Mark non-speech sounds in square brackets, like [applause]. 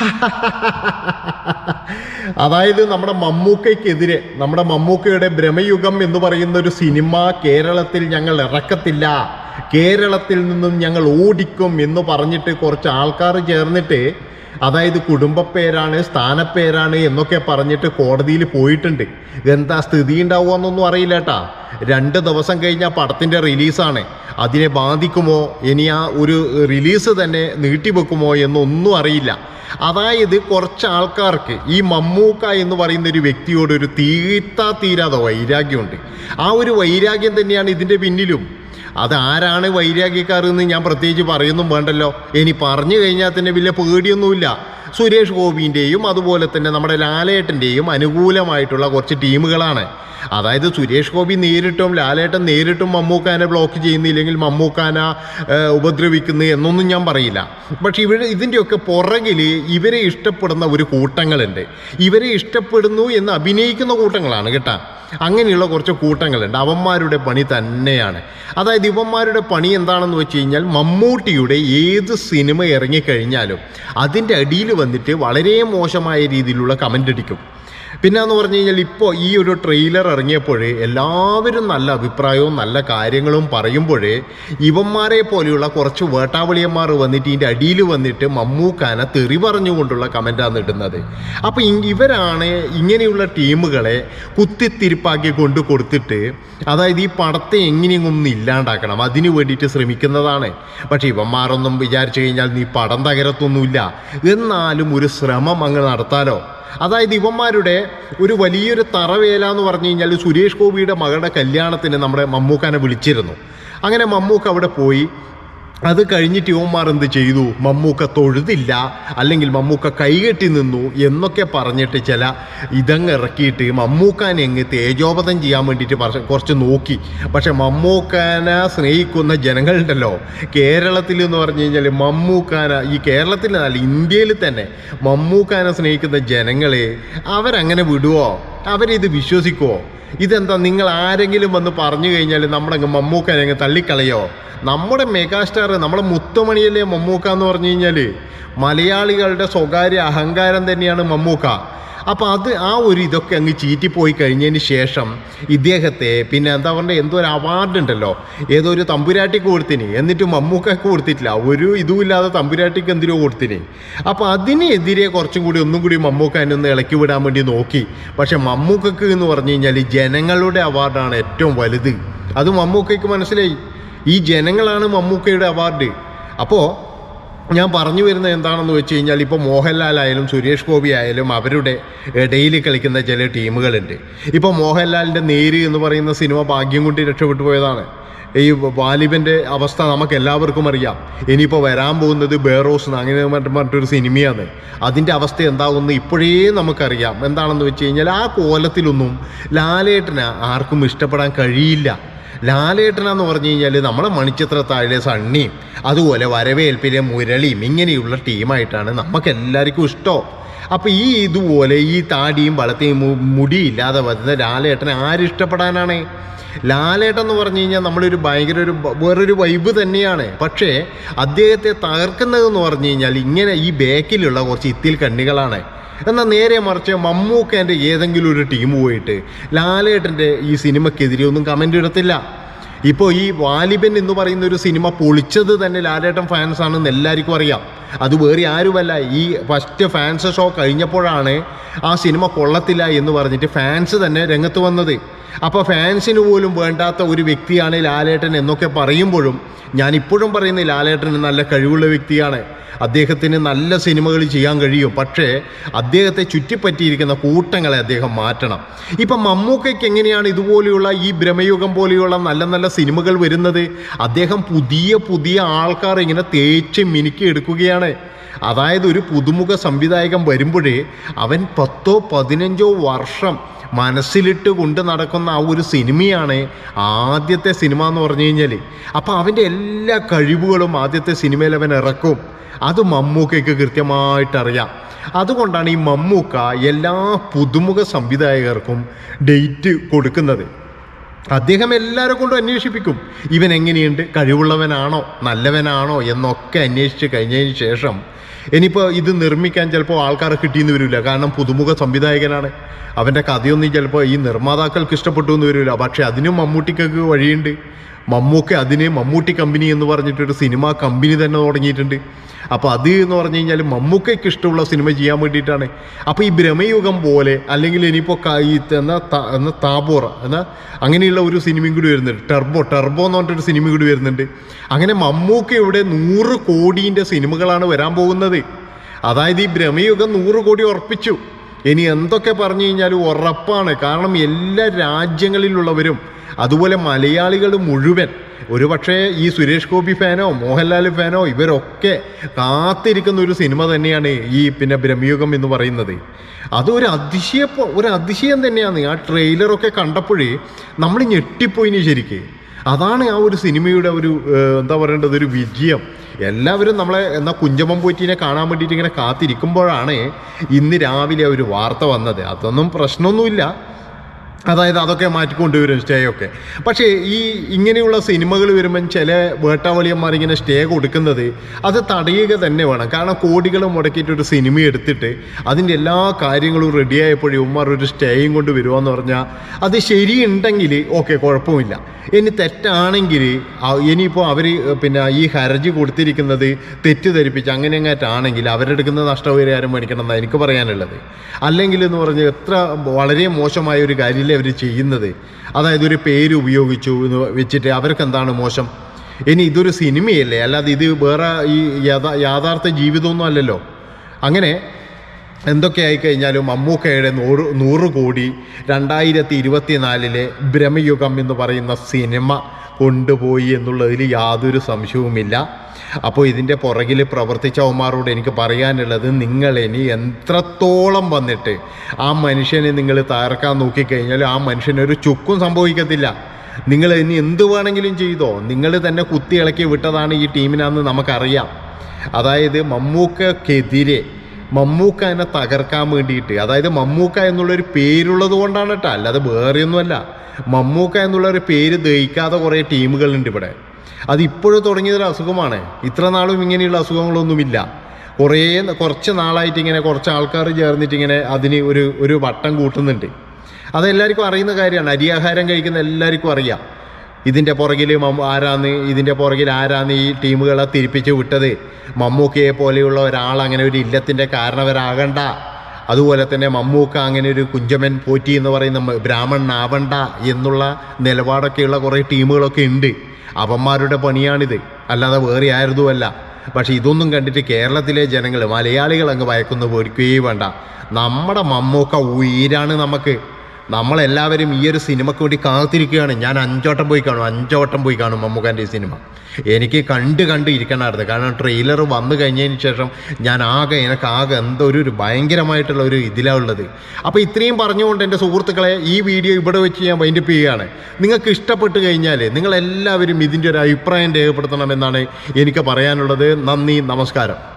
[laughs] അതായത് നമ്മുടെ മമ്മൂക്കയ്ക്കെതിരെ നമ്മുടെ മമ്മൂക്കയുടെ ഭ്രമയുഗം എന്ന് പറയുന്ന ഒരു സിനിമ കേരളത്തിൽ ഞങ്ങൾ ഇറക്കത്തില്ല. കേരളത്തിൽ നിന്നും ഞങ്ങൾ ഓടിക്കും എന്ന് പറഞ്ഞിട്ട് കുറച്ച് ആൾക്കാർ ചേർന്നിട്ട് അതായത് കുടുംബപ്പേരാണ് സ്ഥാനപ്പേരാണ് എന്നൊക്കെ പറഞ്ഞിട്ട് കോടതിയിൽ പോയിട്ടുണ്ട്. എന്താ സ്ഥിതി ഉണ്ടാവുമെന്നൊന്നും അറിയില്ല കേട്ടാ രണ്ട് ദിവസം കഴിഞ്ഞാൽ പടത്തിന്റെ റിലീസാണ്. അതിനെ ബാധിക്കുമോ? ഇനി ആ ഒരു റിലീസ് തന്നെ നീട്ടിവെക്കുമോ എന്നൊന്നും അറിയില്ല. അതായത് കുറച്ച് ആൾക്കാർക്ക് ഈ മമ്മൂക്ക എന്ന് പറയുന്ന ഒരു വ്യക്തിയോട് ഒരു തീർത്താ തീരാതെ വൈരാഗ്യമുണ്ട്. ആ ഒരു വൈരാഗ്യം തന്നെയാണ് ഇതിന്റെ പിന്നിലും. അതാരാണ് വൈരാഗ്യക്കാർ എന്ന് ഞാൻ പ്രത്യേകിച്ച് പറയുന്നും വേണ്ടല്ലോ. ഇനി പറഞ്ഞു കഴിഞ്ഞാൽ തന്നെ വലിയ പേടിയൊന്നുമില്ല. സുരേഷ് ഗോപിന്റെയും അതുപോലെ തന്നെ നമ്മുടെ ലാലേട്ടന്റെയും അനുകൂലമായിട്ടുള്ള കുറച്ച് ടീമുകളാണ്. അതായത് സുരേഷ് ഗോപി നേരിട്ടും ലാലേട്ടൻ നേരിട്ടും മമ്മൂക്കാനെ ബ്ലോക്ക് ചെയ്യുന്നില്ലെങ്കിൽ മമ്മൂക്കാന ഉപദ്രവിക്കുന്നു എന്നൊന്നും ഞാൻ പറയില്ല. പക്ഷെ ഇവർ ഇതിന്റെയൊക്കെ പുറകിൽ ഇവരെ ഇഷ്ടപ്പെടുന്ന ഒരു കൂട്ടങ്ങളുണ്ട്. ഇവരെ ഇഷ്ടപ്പെടുന്നു എന്ന് അഭിനയിക്കുന്ന കൂട്ടങ്ങളാണ് കേട്ടാ. അങ്ങനെയുള്ള കുറച്ച് കൂട്ടങ്ങളുണ്ട്. അവന്മാരുടെ പണി തന്നെയാണ്. അതായത് ഇവന്മാരുടെ പണി എന്താണെന്ന് വെച്ച് കഴിഞ്ഞാൽ മമ്മൂട്ടിയുടെ ഏത് സിനിമ ഇറങ്ങിക്കഴിഞ്ഞാലും അതിന്റെ അടിയിൽ വന്നിട്ട് വളരെ മോശമായ രീതിയിലുള്ള കമന്റ് അടിക്കും. പിന്നെ എന്ന് പറഞ്ഞു കഴിഞ്ഞാൽ ഇപ്പോൾ ഈ ഒരു ട്രെയിലർ ഇറങ്ങിയപ്പോഴേ എല്ലാവരും നല്ല അഭിപ്രായവും നല്ല കാര്യങ്ങളും പറയുമ്പോഴേ ഇവന്മാരെ പോലെയുള്ള കുറച്ച് വേട്ടാവളിയന്മാർ വന്നിട്ട് ഇതിന്റെ അടിയിൽ വന്നിട്ട് മമ്മൂക്കാനെ തെറി പറഞ്ഞുകൊണ്ടുള്ള കമന്റാണ് ഇടുന്നത്. അപ്പോൾ ഇവരാണ് ഇങ്ങനെയുള്ള ടീമുകളെ കുത്തിത്തിരിപ്പാക്കി കൊണ്ട് കൊടുത്തിട്ട് അതായത് ഈ പടത്തെ എങ്ങനെയൊന്നും ഇല്ലാണ്ടാക്കണം. അതിന് വേണ്ടിയിട്ട് ശ്രമിക്കുന്നതാണ്. പക്ഷേ ഇവന്മാരൊന്നും വിചാരിച്ചു കഴിഞ്ഞാൽ നീ പടം തകരത്തൊന്നുമില്ല. എന്നാലും ഒരു ശ്രമം അങ്ങ് നടത്താലോ? അതായത് ഇവന്മാരുടെ ഒരു വലിയൊരു തറവേല എന്ന് പറഞ്ഞു കഴിഞ്ഞാൽ സുരേഷ് ഗോപിയുടെ മകളുടെ കല്യാണത്തിന് നമ്മുടെ മമ്മൂക്കാനെ വിളിച്ചിരുന്നു. അങ്ങനെ മമ്മൂക്ക അവിടെ പോയി. അത് കഴിഞ്ഞിട്ട് ഇവന്മാർ എന്ത് ചെയ്തു? മമ്മൂക്ക തൊഴുതില്ല. അല്ലെങ്കിൽ മമ്മൂക്ക കൈകെട്ടി നിന്നു എന്നൊക്കെ പറഞ്ഞിട്ട് ചില ഇതങ്ങ് ഇറക്കിയിട്ട് മമ്മൂക്കാനെ അങ്ങ് തേജോപതം ചെയ്യാൻ വേണ്ടിയിട്ട് കുറച്ച് നോക്കി. പക്ഷെ മമ്മൂക്കാനെ സ്നേഹിക്കുന്ന ജനങ്ങളുണ്ടല്ലോ. കേരളത്തിൽ എന്ന് പറഞ്ഞു കഴിഞ്ഞാൽ മമ്മൂക്കാന ഈ കേരളത്തിൽ അല്ല ഇന്ത്യയിൽ തന്നെ മമ്മൂക്കാനെ സ്നേഹിക്കുന്ന ജനങ്ങളെ അവരങ്ങനെ വിടുവോ? അവരിത് വിശ്വസിക്കുമോ ഇതെന്താ നിങ്ങൾ ആരെങ്കിലും വന്ന് പറഞ്ഞു കഴിഞ്ഞാൽ നമ്മുടെ അങ്ങ് മമ്മൂക്കാനെ അങ്ങ് തള്ളിക്കളയോ? നമ്മുടെ മെഗാസ്റ്റാർ നമ്മുടെ മുത്തുമണിയല്ലേ മമ്മൂക്ക എന്ന് പറഞ്ഞു കഴിഞ്ഞാൽ മലയാളികളുടെ സ്വകാര്യ അഹങ്കാരം തന്നെയാണ് മമ്മൂക്ക. അപ്പോൾ അത് ആ ഒരു ഇതൊക്കെ അങ്ങ് ചീറ്റിപ്പോയി കഴിഞ്ഞതിന് ശേഷം ഇദ്ദേഹത്തെ പിന്നെ എന്താ പറയുക എന്തോ ഒരു അവാർഡ് ഉണ്ടല്ലോ. ഏതോ ഒരു തമ്പുരാട്ടിക്ക് കൊടുത്തിന്. എന്നിട്ട് മമ്മൂക്കക്ക് കൊടുത്തിട്ടില്ല. ഒരു ഇതുമില്ലാതെ തമ്പുരാട്ടിക്ക് എന്തിനോ കൊടുത്തിന്. അപ്പോൾ അതിനെതിരെ കുറച്ചും കൂടി ഒന്നും കൂടി മമ്മൂക്കാനെ ഒന്ന് ഇളക്കി വിടാൻ വേണ്ടി നോക്കി. പക്ഷെ മമ്മൂക്കക്ക് എന്ന് പറഞ്ഞു കഴിഞ്ഞാൽ ജനങ്ങളുടെ അവാർഡാണ് ഏറ്റവും വലുത്. അത് മമ്മൂക്കയ്ക്ക് മനസ്സിലായി. ഈ ജനങ്ങളാണ് മമ്മൂക്കയുടെ അവാർഡ്. അപ്പോൾ ഞാൻ പറഞ്ഞു വരുന്നത് എന്താണെന്ന് വെച്ച് കഴിഞ്ഞാൽ ഇപ്പോൾ മോഹൻലാൽ ആയാലും സുരേഷ് ഗോപി ആയാലും അവരുടെ ഇടയിൽ കളിക്കുന്ന ചില ടീമുകളുണ്ട്. ഇപ്പോൾ മോഹൻലാലിന്റെ നേര് എന്ന് പറയുന്ന സിനിമ ഭാഗ്യം കൊണ്ട് രക്ഷപ്പെട്ടു പോയതാണ്. ഈ വാലിബന്റെ അവസ്ഥ നമുക്ക് എല്ലാവർക്കും അറിയാം. ഇനിയിപ്പോൾ വരാൻ പോകുന്നത് ബേറോസ് അങ്ങനെ മറ്റു മറ്റൊരു സിനിമയാണ്. അതിന്റെ അവസ്ഥ എന്താകുമെന്ന് ഇപ്പോഴേ നമുക്കറിയാം. എന്താണെന്ന് വെച്ച് കഴിഞ്ഞാൽ ആ കോലത്തിലൊന്നും ലാലേട്ടന് ആർക്കും ഇഷ്ടപ്പെടാൻ കഴിയില്ല. ലാലേട്ടനെന്ന് പറഞ്ഞു കഴിഞ്ഞാൽ നമ്മളെ മണിച്ചിത്രത്താഴിലെ സണ്ണിയും അതുപോലെ വരവേൽപ്പിലെ മുരളിയും ഇങ്ങനെയുള്ള ടീമായിട്ടാണ് നമുക്ക് എല്ലാവർക്കും ഇഷ്ടം. അപ്പോൾ ഈ ഇതുപോലെ ഈ താടിയും വളത്തെയും മുടിയില്ലാതെ വരുന്ന ലാലേട്ടനെ ആരിഷ്ടപ്പെടാനാണ് ലാലേട്ടൻ എന്ന് പറഞ്ഞു കഴിഞ്ഞാൽ നമ്മളൊരു ഭയങ്കര ഒരു വേറൊരു വൈബ് തന്നെയാണ്. പക്ഷേ അദ്ദേഹത്തെ തകർക്കുന്നതെന്ന് പറഞ്ഞു കഴിഞ്ഞാൽ ഇങ്ങനെ ഈ ബാക്കിലുള്ള കുറച്ച് ഇത്തിൽ കണ്ണികളാണ്. എന്നാൽ നേരെ മറിച്ച് മമ്മൂക്കേന്റെ ഏതെങ്കിലും ഒരു ടീം പോയിട്ട് ലാലേട്ടന്റെ ഈ സിനിമയ്ക്കെതിരെ ഒന്നും കമന്റ് ഇടത്തില്ല. ഇപ്പോൾ ഈ വാലിബൻ എന്ന് പറയുന്ന ഒരു സിനിമ പൊളിച്ചത് തന്നെ ലാലേട്ടൻ ഫാൻസ് ആണെന്ന് എല്ലാവർക്കും അറിയാം. അത് വേറെ ആരുമല്ല. ഈ ഫസ്റ്റ് ഫാൻസ് ഷോ കഴിഞ്ഞപ്പോഴാണ് ആ സിനിമ കൊള്ളത്തില്ല എന്ന് പറഞ്ഞിട്ട് ഫാൻസ് തന്നെ രംഗത്ത് വന്നത്. അപ്പോൾ ഫാൻസിന് പോലും വേണ്ടാത്ത ഒരു വ്യക്തിയാണ് ലാലേട്ടൻ എന്നൊക്കെ പറയുമ്പോഴും ഞാൻ ഇപ്പോഴും ലാലേട്ടന് ലാലേട്ടൻ നല്ല കഴിവുള്ള വ്യക്തിയാണ്. അദ്ദേഹത്തിന് നല്ല സിനിമകൾ ചെയ്യാൻ കഴിയും. പക്ഷേ അദ്ദേഹത്തെ ചുറ്റിപ്പറ്റിയിരിക്കുന്ന കൂട്ടങ്ങളെ അദ്ദേഹം മാറ്റണം. ഇപ്പം മമ്മൂക്കയ്ക്ക് എങ്ങനെയാണ് ഇതുപോലെയുള്ള ഈ ഭ്രമയുഗം പോലെയുള്ള നല്ല നല്ല സിനിമകൾ വരുന്നത്? അദ്ദേഹം പുതിയ പുതിയ ആൾക്കാർ ഇങ്ങനെ തേച്ച് മിനുക്കി എടുക്കുകയാണ്. അതായത് ഒരു പുതുമുഖ സംവിധായകൻ വരുമ്പോഴേ അവൻ പത്തോ പതിനഞ്ചോ വർഷം മനസ്സിലിട്ട് കൊണ്ട് നടക്കുന്ന ആ ഒരു സിനിമയാണ് ആദ്യത്തെ സിനിമ എന്ന് പറഞ്ഞു കഴിഞ്ഞാൽ അപ്പോൾ അവന്റെ എല്ലാ കഴിവുകളും ആദ്യത്തെ സിനിമയിൽ അവൻ ഇറക്കും. അത് മമ്മൂക്കയ്ക്ക് കൃത്യമായിട്ടറിയാം അതുകൊണ്ടാണ് ഈ മമ്മൂക്ക എല്ലാ പുതുമുഖ സംവിധായകർക്കും ഡേറ്റ് കൊടുക്കുന്നത്. അദ്ദേഹം എല്ലാവരെ കൊണ്ടും അന്വേഷിപ്പിക്കും. ഇവൻ എങ്ങനെയുണ്ട്? കഴിവുള്ളവനാണോ? നല്ലവനാണോ? എന്നൊക്കെ അന്വേഷിച്ച് കഴിഞ്ഞതിന് ശേഷം ഇനിയിപ്പോൾ ഇത് നിർമ്മിക്കാൻ ചിലപ്പോൾ ആൾക്കാരെ കിട്ടിയെന്ന് വരില്ല. കാരണം പുതുമുഖ സംവിധായകനാണ്. അവന്റെ കഥയൊന്നും ചിലപ്പോൾ ഈ നിർമ്മാതാക്കൾക്ക് ഇഷ്ടപ്പെട്ടു എന്ന് വരില്ല. പക്ഷേ അതിനും മമ്മൂട്ടിക്കൊക്കെ വഴിയുണ്ട്. മമ്മൂക്ക അതിന് മമ്മൂട്ടി കമ്പനി എന്ന് പറഞ്ഞിട്ടൊരു സിനിമ കമ്പനി തന്നെ തുടങ്ങിയിട്ടുണ്ട്. അപ്പോൾ അത് എന്ന് പറഞ്ഞു കഴിഞ്ഞാൽ മമ്മൂക്കയ്ക്ക് ഇഷ്ടമുള്ള സിനിമ ചെയ്യാൻ വേണ്ടിയിട്ടാണ്. അപ്പോൾ ഈ ഭ്രമയുഗം പോലെ അല്ലെങ്കിൽ ഇനിയിപ്പോൾ ഈ എന്നാ എന്നാ താബോറ എന്നാ അങ്ങനെയുള്ള ഒരു സിനിമയും കൂടി വരുന്നുണ്ട്. ടെർബോ ടെർബോ എന്ന് പറഞ്ഞിട്ടൊരു സിനിമ കൂടി വരുന്നുണ്ട്. അങ്ങനെ മമ്മൂക്ക ഇവിടെ നൂറ് കോടീന്റെ സിനിമകളാണ് വരാൻ പോകുന്നത്. അതായത് ഈ ഭ്രമയുഗം നൂറ് കോടി ഉറപ്പിച്ചു. ഇനി എന്തൊക്കെ പറഞ്ഞു കഴിഞ്ഞാലും ഉറപ്പാണ്. കാരണം എല്ലാ രാജ്യങ്ങളിലുള്ളവരും അതുപോലെ മലയാളികൾ മുഴുവൻ ഒരുപക്ഷെ ഈ സുരേഷ് ഗോപി ഫാനോ മോഹൻലാൽ ഫാനോ ഇവരൊക്കെ കാത്തിരിക്കുന്ന ഒരു സിനിമ തന്നെയാണ് ഈ പിന്നെ ബ്രഹ്മയുഗം എന്ന് പറയുന്നത്. അതൊരു അതിശയ ഒരു അതിശയം തന്നെയാണ്. ആ ട്രെയിലറൊക്കെ കണ്ടപ്പോഴേ നമ്മൾ ഞെട്ടിപ്പോയിന് ശരിക്ക്. അതാണ് ആ ഒരു സിനിമയുടെ ഒരു എന്താ പറയേണ്ടത് ഒരു വിജയം. എല്ലാവരും നമ്മളെ എന്നാൽ കുഞ്ചമൻ പോറ്റിനെ കാണാൻ വേണ്ടിയിട്ട് ഇങ്ങനെ കാത്തിരിക്കുമ്പോഴാണ് ഇന്ന് രാവിലെ ഒരു വാർത്ത വന്നത്. അതൊന്നും പ്രശ്നമൊന്നുമില്ല. അതായത് അതൊക്കെ മാറ്റിക്കൊണ്ടുവരും സ്റ്റേ ഒക്കെ പക്ഷേ ഈ ഇങ്ങനെയുള്ള സിനിമകൾ വരുമ്പം ചില വേട്ടാവളിയന്മാർ ഇങ്ങനെ സ്റ്റേ കൊടുക്കുന്നത് അത് തടയുക തന്നെ വേണം. കാരണം കോടികൾ മുടക്കിയിട്ട് ഒരു സിനിമ എടുത്തിട്ട് അതിന്റെ എല്ലാ കാര്യങ്ങളും റെഡിയായപ്പോഴേ ഉമ്മാർ ഒരു സ്റ്റേയും കൊണ്ട് വരുമെന്ന് പറഞ്ഞാൽ അത് ശരിയുണ്ടെങ്കിൽ ഓക്കെ കുഴപ്പമില്ല. ഇനി തെറ്റാണെങ്കിൽ ഇനിയിപ്പോൾ അവർ പിന്നെ ഈ ഹർജി കൊടുത്തിരിക്കുന്നത് തെറ്റിദ്ധരിപ്പിച്ച് അങ്ങനെ അങ്ങാറ്റാണെങ്കിൽ അവരെടുക്കുന്ന നഷ്ടപരിഹാരം മേടിക്കണം എന്നാണ് എനിക്ക് പറയാനുള്ളത്. അല്ലെങ്കിൽ എന്ന് പറഞ്ഞാൽ എത്ര വളരെ മോശമായ ഒരു കാര്യമല്ലേ? അവർ ചെയ്യുന്നത്? അതായത് ഒരു പേര് ഉപയോഗിച്ചു എന്ന് വെച്ചിട്ട് അവർക്ക് എന്താണ് മോശം? ഇനി ഇതൊരു സിനിമയല്ലേ? അല്ലാതെ ഇത് വേറെ ഈ യഥാ യാഥാർത്ഥ ജീവിതമൊന്നും അല്ലല്ലോ. അങ്ങനെ എന്തൊക്കെ ആയിക്കഴിഞ്ഞാലും മമ്മൂക്കയുടെ നൂറ് നൂറ് കോടി രണ്ടായിരത്തി ഇരുപത്തിനാലിലെ ഭ്രമയുഗം എന്ന് പറയുന്ന സിനിമ കൊണ്ടുപോയി എന്നുള്ളതിൽ യാതൊരു സംശയവുമില്ല. അപ്പോൾ ഇതിന്റെ പുറകിൽ പ്രവർത്തിച്ച ഒമാറോട് എനിക്ക് പറയാനുള്ളത് നിങ്ങൾ ഇനി എത്രത്തോളം വന്നിട്ട് ആ മനുഷ്യനെ നിങ്ങൾ തകർക്കാൻ നോക്കിക്കഴിഞ്ഞാൽ ആ മനുഷ്യനൊരു ചുക്കും സംഭവിക്കത്തില്ല. നിങ്ങൾ ഇനി എന്ത് വേണമെങ്കിലും ചെയ്തോ. നിങ്ങൾ തന്നെ കുത്തി ഇളക്കി വിട്ടതാണ് ഈ ടീമിനാന്ന് നമുക്കറിയാം. അതായത് മമ്മൂക്കക്കെതിരെ മമ്മൂക്ക എന്നെ തകർക്കാൻ വേണ്ടിയിട്ട് അതായത് മമ്മൂക്ക എന്നുള്ളൊരു പേരുള്ളത് കൊണ്ടാണ് കേട്ടോ അല്ലാതെ വേറെയൊന്നുമല്ല. മമ്മൂക്ക എന്നുള്ളൊരു പേര് ദഹിക്കാതെ കുറേ ടീമുകളുണ്ട് ഇവിടെ. അത് ഇപ്പോഴും തുടങ്ങിയതൊരു അസുഖമാണ്. ഇത്ര നാളും ഇങ്ങനെയുള്ള അസുഖങ്ങളൊന്നുമില്ല. കുറേ കുറച്ച് നാളായിട്ട് ഇങ്ങനെ കുറച്ച് ആൾക്കാർ ചേർന്നിട്ട് ഇങ്ങനെ അതിന് ഒരു ഒരു വട്ടം കൂട്ടുന്നുണ്ട്. അതെല്ലാവർക്കും അറിയുന്ന കാര്യമാണ്. അരിയാഹാരം കഴിക്കുന്ന എല്ലാവർക്കും അറിയാം. ഇതിന്റെ പുറകിൽ ആരാന്ന് ഇതിന്റെ പുറകിൽ ആരാന്ന് ഈ ടീമുകളെ തിരിപ്പിച്ച് വിട്ടത്. മമ്മൂക്കയെ പോലെയുള്ള ഒരാൾ അങ്ങനെ ഒരു ഇല്ലത്തിന്റെ കാരണവരാകണ്ട. അതുപോലെ തന്നെ മമ്മൂക്ക അങ്ങനെ ഒരു കുഞ്ചമൻ പോറ്റി എന്ന് പറയുന്ന ബ്രാഹ്മണനാവണ്ട എന്നുള്ള നിലപാടൊക്കെയുള്ള കുറേ ടീമുകളൊക്കെ ഉണ്ട്. അവന്മാരുടെ പണിയാണിത്. അല്ലാതെ വേറെ ആയിരുന്നുമല്ല പക്ഷെ ഇതൊന്നും കണ്ടിട്ട് കേരളത്തിലെ ജനങ്ങൾ മലയാളികൾ അങ്ങ് വയക്കുന്ന പോരിക്കുകയേ വേണ്ട. നമ്മുടെ മമ്മൂക്ക ഉയരാണ് നമുക്ക്. നമ്മളെല്ലാവരും ഈ ഒരു സിനിമയ്ക്ക് വേണ്ടി കാത്തിരിക്കുകയാണ്. ഞാൻ അഞ്ചോട്ടം പോയി കാണും. അഞ്ചോട്ടം പോയി കാണും മമ്മൂക്കാന്റെ ഈ സിനിമ. എനിക്ക് കണ്ട് കണ്ട് ഇരിക്കണമായിരുന്നു. കാരണം ട്രെയിലർ വന്നു കഴിഞ്ഞതിന് ശേഷം ഞാൻ ആകെ എനിക്ക് ആകെ എന്തോ ഒരു ഭയങ്കരമായിട്ടുള്ള ഒരു ഇതിലാണ് ഉള്ളത്. അപ്പോൾ ഇത്രയും പറഞ്ഞുകൊണ്ട് എന്റെ സുഹൃത്തുക്കളെ ഈ വീഡിയോ ഇവിടെ വെച്ച് ഞാൻ വൈൻഡപ്പ് ചെയ്യുകയാണ്. നിങ്ങൾക്ക് ഇഷ്ടപ്പെട്ട് കഴിഞ്ഞാൽ നിങ്ങളെല്ലാവരും ഇതിന്റെ ഒരു അഭിപ്രായം രേഖപ്പെടുത്തണമെന്നാണ് എനിക്ക് പറയാനുള്ളത്. നന്ദി നമസ്കാരം.